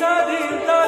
চিন্তা